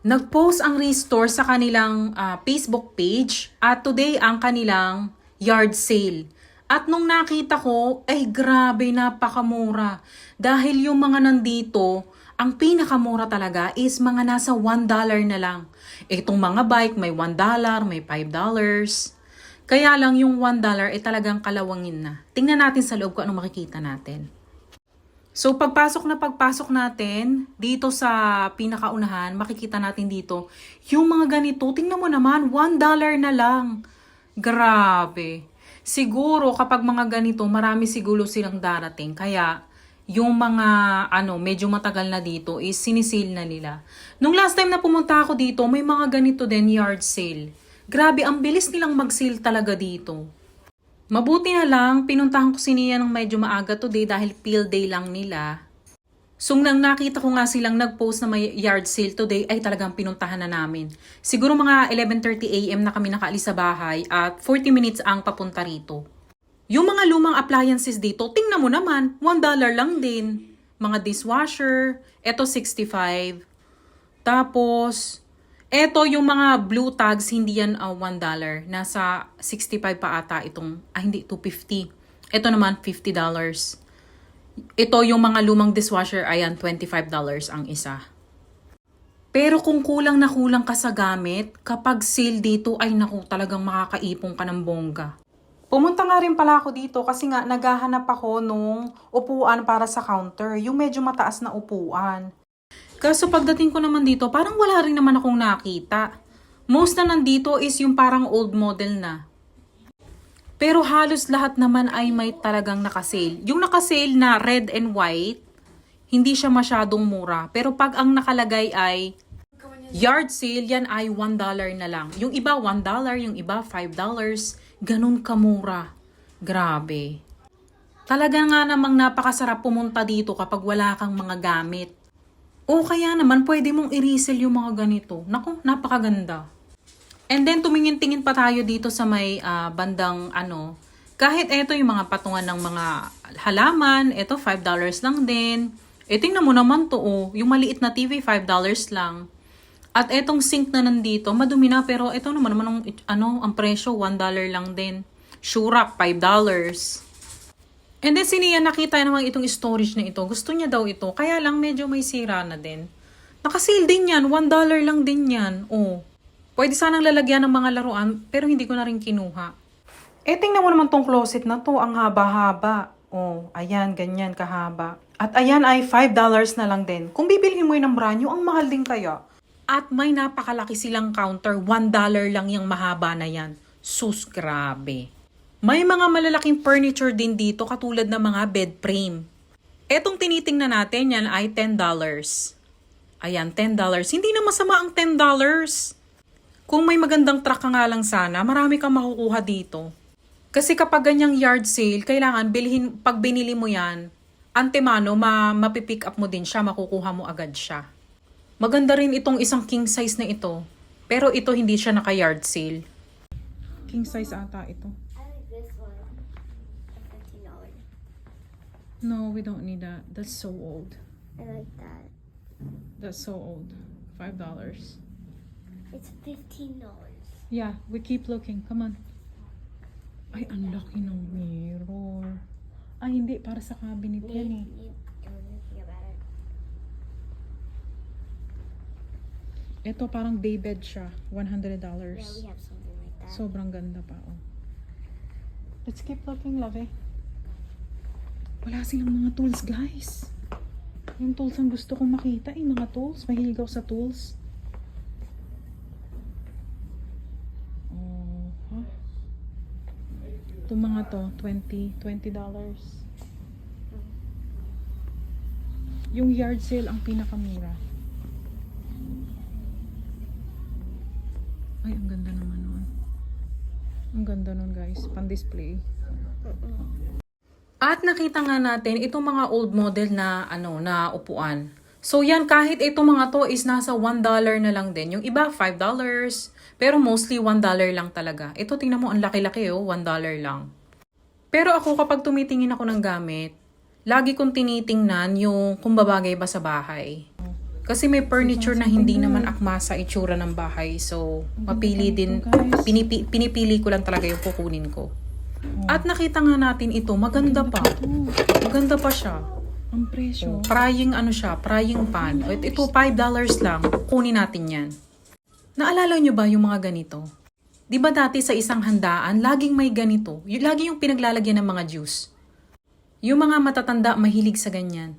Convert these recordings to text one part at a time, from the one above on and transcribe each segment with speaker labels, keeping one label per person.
Speaker 1: Nag-post ang Restore sa kanilang ah, Facebook page at today ang kanilang yard sale. At nung nakita ko, ay grabe, napakamura. Dahil yung mga nandito, ang pinakamura talaga is mga nasa $1 na lang. Itong mga bike, may $1, may $5. Kaya lang yung $1 ay talagang kalawangin na. Tingnan natin sa loob kung anong makikita natin. So pagpasok na pagpasok natin dito sa pinakaunahan, makikita natin dito yung mga ganito. Tingnan mo naman, $1 na lang. Grabe. Siguro kapag mga ganito, marami siguro silang darating. Kaya yung mga ano, medyo matagal na dito is sinisil na nila. Nung last time na pumunta ako dito, may mga ganito din yard sale. Grabe, ang bilis nilang mag-sale talaga dito. Mabuti na lang, pinuntahan ko si Nia ng medyo maaga today dahil field day lang nila. So nang nakita ko nga silang nag-post na may yard sale today ay talagang pinuntahan na namin. Siguro mga 11.30 a.m. na kami nakaalis sa bahay at 40 minutes ang papunta rito. Yung mga lumang appliances dito, tingnan mo naman, $1 lang din. Mga dishwasher, eto 65. Tapos, eto yung mga blue tags, hindi yan uh, $1. Nasa 65 pa ata itong, ah hindi, 250. Ito naman, $50. Ito yung mga lumang dishwasher, ayan, $25 ang isa. Pero kung kulang na kulang ka sa gamit, kapag sale dito ay naku, talagang makakaipong ka ng bongga. Pumunta nga rin pala ako dito kasi nga naghahanap ako nung upuan para sa counter, yung medyo mataas na upuan. Kaso pagdating ko naman dito, parang wala rin naman akong nakita. Most na nandito is yung parang old model na. Pero halos lahat naman ay may talagang nakasale. Yung nakasale na red and white, hindi siya masyadong mura. Pero pag ang nakalagay ay yard sale, yan ay $1 na lang. Yung iba $1, yung iba $5. Ganun kamura. Grabe. Talaga nga namang napakasarap pumunta dito kapag wala kang mga gamit. O kaya naman pwede mong i-resell yung mga ganito. Naku, napakaganda. And then tumingin-tingin pa tayo dito sa may ah, bandang ano. Kahit eto yung mga patungan ng mga halaman, eto $5 lang din. E tingnan mo naman to oh, yung maliit na TV $5 lang. At etong sink na nandito, madumi na pero ito naman naman ang, ano, ang presyo $1 lang din. Shurak $5. And then si Nia nakita naman itong storage na ito. Gusto niya daw ito. Kaya lang medyo may sira na din. Nakasil din yan. $1 lang din yan. Oh. Pwede sanang lalagyan ng mga laruan pero hindi ko na rin kinuha. Eh tingnan mo naman tong closet na to. Ang haba-haba. Oh, ayan, ganyan kahaba. At ayan ay $5 na lang din. Kung bibilhin mo yun ng brand new, ang mahal din kaya. At may napakalaki silang counter. $1 lang yung mahaba na yan. Sus, grabe. May mga malalaking furniture din dito katulad ng mga bed frame. Etong tinitingnan natin yan ay $10. Ayan, $10. Hindi na masama ang $10. Kung may magandang truck ka nga lang sana, marami kang makukuha dito. Kasi kapag ganyang yard sale, kailangan bilhin, pag binili mo yan, antemano, ma, mapipick up mo din siya, makukuha mo agad siya. Maganda rin itong isang king size na ito. Pero ito hindi siya naka-yard sale. King size ata ito.
Speaker 2: I like this one. Fifteen dollars.
Speaker 1: No, we don't need that. That's so old.
Speaker 2: I like that.
Speaker 1: That's so old. Five dollars.
Speaker 2: It's fifteen dollars.
Speaker 1: Yeah, we keep looking. Come on. Ay, ang laki ng mirror. Ay, hindi. Para sa cabinet yan eh. Ito parang day bed siya. $100.
Speaker 2: Yeah, we have something like that.
Speaker 1: Sobrang ganda pa, oh. Let's keep looking, love eh. Wala silang mga tools, guys. Yung tools ang gusto kong makita, eh. Mga tools. Mahilig ako sa tools. Oh, huh? Itong mga to, 20, 20 dollars. Yung yard sale ang pinakamura. Ay, ang ganda naman nun. Ang ganda nun guys, pan-display. At nakita nga natin itong mga old model na ano na upuan. So yan kahit itong mga to is nasa $1 na lang din. Yung iba $5, pero mostly $1 lang talaga. Ito tingnan mo ang laki-laki oh, $1 lang. Pero ako kapag tumitingin ako ng gamit, lagi kong tinitingnan yung kung babagay ba sa bahay. Kasi may furniture na hindi naman akma sa itsura ng bahay. So, mapili din. Pinipi, pinipili ko lang talaga yung kukunin ko. At nakita nga natin ito, maganda pa.
Speaker 3: Oh,
Speaker 1: Maganda pa siya.
Speaker 3: ang presyo.
Speaker 1: Prying ano siya, prying pan. At ito, $5 lang. Kunin natin yan. Naalala nyo ba yung mga ganito? Di ba dati sa isang handaan, laging may ganito? Y- lagi yung pinaglalagyan ng mga juice. Yung mga matatanda mahilig sa ganyan.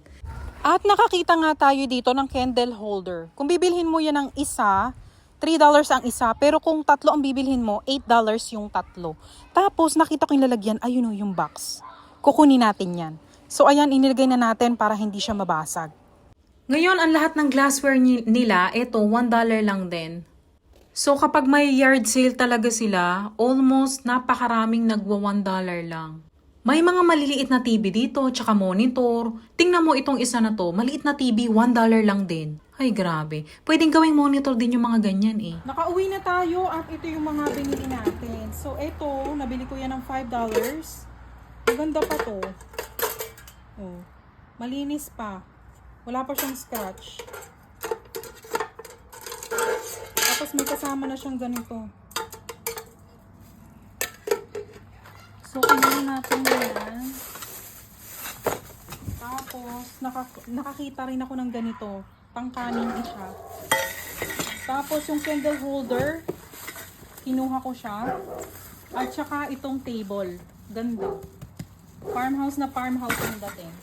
Speaker 3: At nakakita nga tayo dito ng candle holder. Kung bibilhin mo yan ng isa, $3 ang isa. Pero kung tatlo ang bibilhin mo, $8 yung tatlo. Tapos nakita ko yung lalagyan, ayun o yung box. Kukunin natin yan. So ayan, inilagay na natin para hindi siya mabasag.
Speaker 1: Ngayon, ang lahat ng glassware ni- nila, ito, $1 lang din. So, kapag may yard sale talaga sila, almost napakaraming nagwa $1 lang. May mga maliliit na TV dito, tsaka monitor. Tingnan mo itong isa na to, maliit na TV, $1 lang din. Ay, grabe. Pwedeng gawing monitor din yung mga ganyan eh.
Speaker 3: Nakauwi na tayo at ito yung mga binili natin. So ito, nabili ko yan ng $5. Maganda pa to. Oh, malinis pa. Wala pa siyang scratch. Tapos may kasama na siyang ganito. So, kunin natin yan. Tapos, naka- nakakita rin ako ng ganito. Pangkanin siya. Tapos, yung candle holder, kinuha ko siya. At saka itong table. Ganda. Farmhouse na farmhouse ang dating.